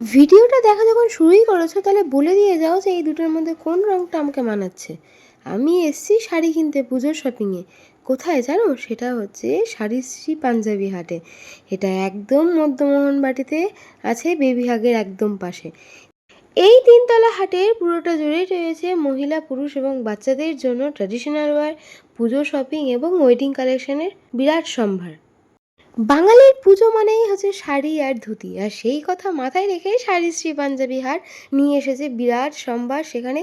ভিডিওটা দেখা যখন শুরুই করেছ, তাহলে বলে দিয়ে যাও যে এই দুটোর মধ্যে কোন রঙটা আমাকে মানাচ্ছে। আমি এসছি শাড়ি কিনতে পুজোর শপিংয়ে কোথায় জানো? সেটা হচ্ছে শাড়িশ্রী পাঞ্জাবি হাটে। এটা একদম মধ্যমোহন বাটিতে আছে বেবি হাগের একদম পাশে। এই তিনতলা হাটের পুরোটা জুড়ে রয়েছে মহিলা, পুরুষ এবং বাচ্চাদের জন্য ট্র্যাডিশনাল ওয়্যার পুজো শপিং এবং ওয়েডিং কালেকশনের বিরাট সম্ভার। বাঙালির পুজো মানেই হচ্ছে শাড়ি আর ধুতি। আর সেই কথা মাথায় রেখে শাড়ি শ্রী পাঞ্জাবি হার নিয়ে এসেছে বিরাট সম্ভার। সেখানে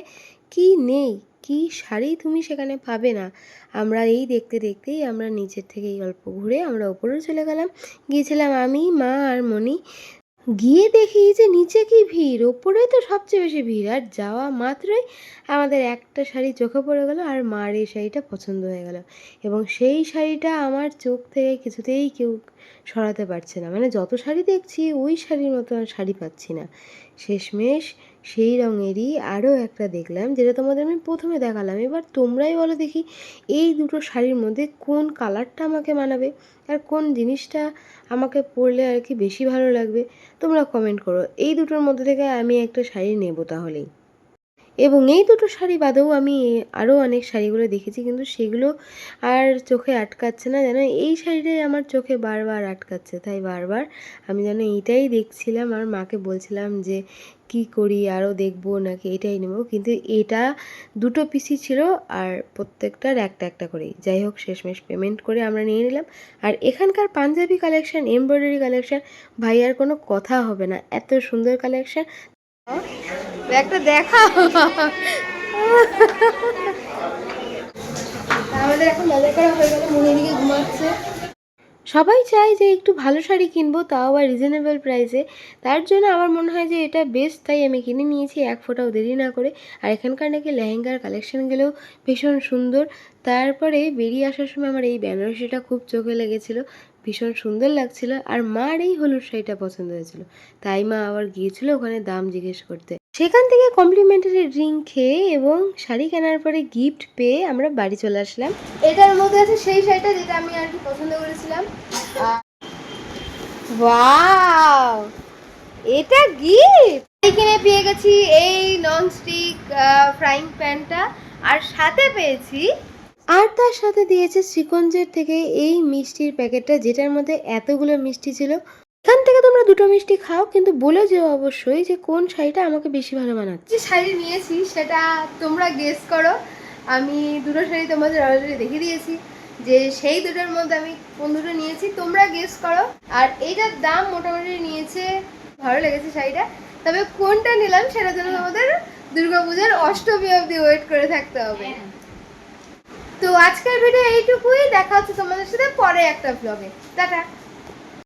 কি নেই? কি শাড়ি তুমি সেখানে পাবে না? আমরা এই দেখতে দেখতেই আমরা নিচের থেকে এই অল্প ঘুরে আমরা ওপরে চলে গেলাম। গিয়েছিলাম আমি, মা আর মণি। গিয়ে দেখি যে নিচে কি ভিড়? ওপরে তো সবচেয়ে বেশি ভিড়। আর যাওয়া মাত্রই আমাদের একটা শাড়ি চোখে পড়ে গেল আর মার এই শাড়িটা পছন্দ হয়ে গেল। এবং সেই শাড়িটা আমার চোখ থেকে কিছুতেই কেউ সরাতে পারছে না। মানে যত শাড়ি দেখছি, ওই শাড়ির মতো শাড়ি পাচ্ছি না। শেষমেশ সেই রঙেরই আরও একটা দেখলাম, যেটা তোমাদের আমি প্রথমে দেখালাম। এবার তোমরাই বলো দেখি, এই দুটো শাড়ির মধ্যে কোন কালারটা আমাকে মানাবে? আর কোন জিনিসটা আমাকে পরলে আর কি বেশি ভালো লাগবে? তোমরা কমেন্ট করো। এই দুটোর মধ্যে থেকে আমি একটা শাড়ি নেব তাহলেই। এবং এই দুটো শাড়ি বাদেও আমি আরও অনেক শাড়িগুলো দেখেছি, কিন্তু সেগুলো আর চোখে আটকাচ্ছে না যেন। এই শাড়িটাই আমার চোখে বারবার আটকাচ্ছে, তাই বারবার আমি যেন এইটাই দেখছিলাম আর মাকে বলছিলাম যে, কি করি আরও দেখব নাকি এটাই নেব। কিন্তু এটা দুটো পিসি ছিল আর প্রত্যেকটার একটা একটা করেই। যাই হোক, শেষমেশ পেমেন্ট করে আমরা নিয়ে নিলাম। আর এখানকার পাঞ্জাবি কালেকশন এমব্রয়ডারি কালেকশান ভাই, আর কোনো কথা হবে না। এত সুন্দর কালেকশন একটা দেখা আমাদের এখন বাজার করা হয়ে গেল মনে দিকে ঘুমাচ্ছে। সবাই চায় যে একটু ভালো শাড়ি কিনবো তাও আবার রিজনেবল প্রাইসে তার জন্য আমার মনে হয় যে এটা বেস্ট তাই আমি কিনে নিয়েছি এক ফোঁটাও দেরি না করে। আর এখানকার নাকি লেহেঙ্গার কালেকশনগুলোও ভীষণ সুন্দর। তারপরে বেরিয়ে আসার সময় আমার এই বেনারসিটা খুব চোখে লেগেছিল ভীষণ সুন্দর লাগছিল। আর মার এই হলুদ শাড়িটা পছন্দ হয়েছিল। তাই মা আবার গিয়েছিল ওখানে দাম জিজ্ঞেস করতে। সেখান থেকে কমপ্লিমেন্টারি ড্রিঙ্ক খেয়ে এবং শাড়ি কেনার পরে গিফট পেয়ে আমরা বাড়ি চলে আসলাম। এটার মধ্যে আছে সেই শাড়িটা যেটা আমি আর কি পছন্দ করেছিলাম। ওয়াও এটা গিফট কিনে পেয়ে গেছি এই ননস্টিক ফ্রাইং প্যানটা আর সাথে পেয়েছি, আর তার সাথে দিয়েছে শ্রীকঞ্জের থেকে এই মিষ্টির প্যাকেটটা, যেটার মধ্যে এতগুলো মিষ্টি ছিল। এখান থেকে তোমরা দুটো মিষ্টি খাও কিন্তু বলে যেও অবশ্যই যে কোন শাড়িটা আমাকে বেশি ভালো মানাচ্ছে যে শাড়ি নিয়েছি সেটা তোমরা গেস করো। আমি দুটো শাড়ি তোমাদের অলরেডি দেখিয়ে দিয়েছি। যে সেই দুটোর মধ্যে আমি কোন দুটো নিয়েছি তোমরা গেস করো। আর এইটার দাম মোটামুটি নিয়েছে ভালো লেগেছে শাড়িটা। তবে কোনটা নিলাম সেটা জন্য তোমাদের দুর্গাপূজার অষ্টমী অবধি ওয়েট করে থাকতে হবে। তো আজকের ভিডিও এইটুকুই। দেখা হচ্ছে তোমাদের সাথে পরে একটা ব্লগে টাটা।